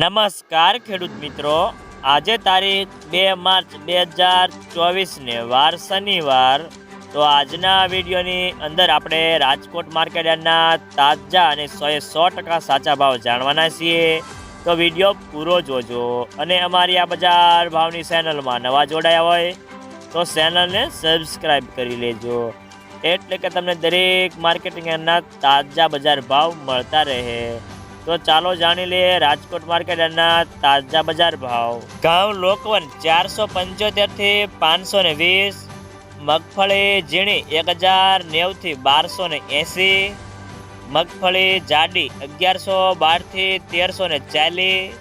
નમસ્કાર, ખેડૂત મિત્રો. આજે તારીખ બે માર્ચ બે હજાર ચોવીસને વાર શનિવાર. તો આજના વિડીયોની અંદર આપણે રાજકોટ માર્કેટ યાર્ડના તાજા અને સોએ સો ટકા સાચા ભાવ જાણવાના છીએ. તો વીડિયો પૂરો જોજો અને અમારી આ બજાર ભાવની ચેનલમાં નવા જોડાયા હોય તો ચેનલને સબસ્ક્રાઈબ કરી લેજો. એટલે કે તમને દરેક માર્કેટિંગ યાર્ડના તાજા બજાર ભાવ મળતા રહે. તો ચાલો જાણી લઈએ રાજકોટ માર્કેટના તાજા બજાર ભાવ. ઘઉં લોકવન ચારસો પંચોતેરથી પાંચસો ને વીસ, મગફળી ઝીણી એક હજાર નેવથી બારસો ને એંસી, મગફળી જાડી અગિયારસો બારથી તેરસો ને ચાલીસ,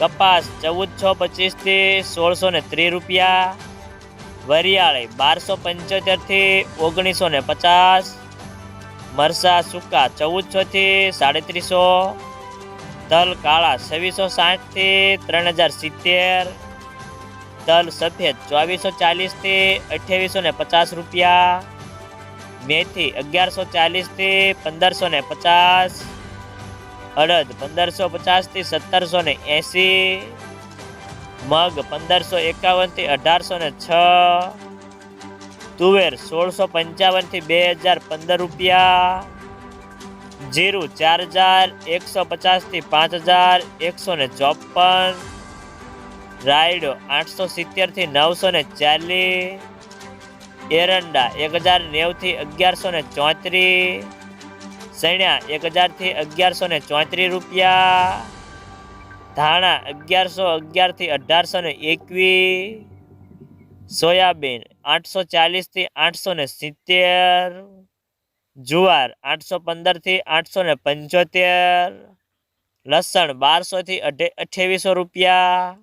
કપાસ ચૌદસો છ પચીસથી સોળસો ને ત્રીસ રૂપિયા, વરિયાળી બારસો પંચોતેરથી ઓગણીસો ને પચાસ મરસા સૂકા ચૌદસોથી સાડત્રીસો, તલ કાળા છવ્વીસો સાઠથી ત્રણ હજાર સિત્તેર, તલ સફેદ ચોવીસો ચાલીસથી અઠ્યાવીસો ને પચાસ રૂપિયા, મેથી અગિયારસો ચાલીસથી પંદરસો ને પચાસ, અડદ પંદરસો પચાસથી સત્તરસો ને એંસી, મગ પંદરસો એકાવનથી અઢારસો ને છ તુવેર સોળસો પંચાવનથી બે હજાર પંદર રૂપિયા. જીરું ચાર હજાર, એકસો પચાસથી પાંચ હજાર, એકસો ને ચોપન. રાયડો આઠસો સિત્તેરથી નવસો ને ચાલીસ. એરંડા એક હજાર નેવથી અગિયારસો ને ચોત્રીસ. સૈણ્યા એક હજારથી અગિયારસો ને ચોત્રીસ રૂપિયા. ધાણા અગિયારસો અગિયારથી અઢારસો ને એકવીસ. સોયાબીન આઠસો ચાલીસથી આઠસો ને સિત્તેર, જુવાર આઠસો પંદરથી આઠસો ને પંચોતેર, લસણ બારસો થી અઠ્યાવીસો રૂપિયા.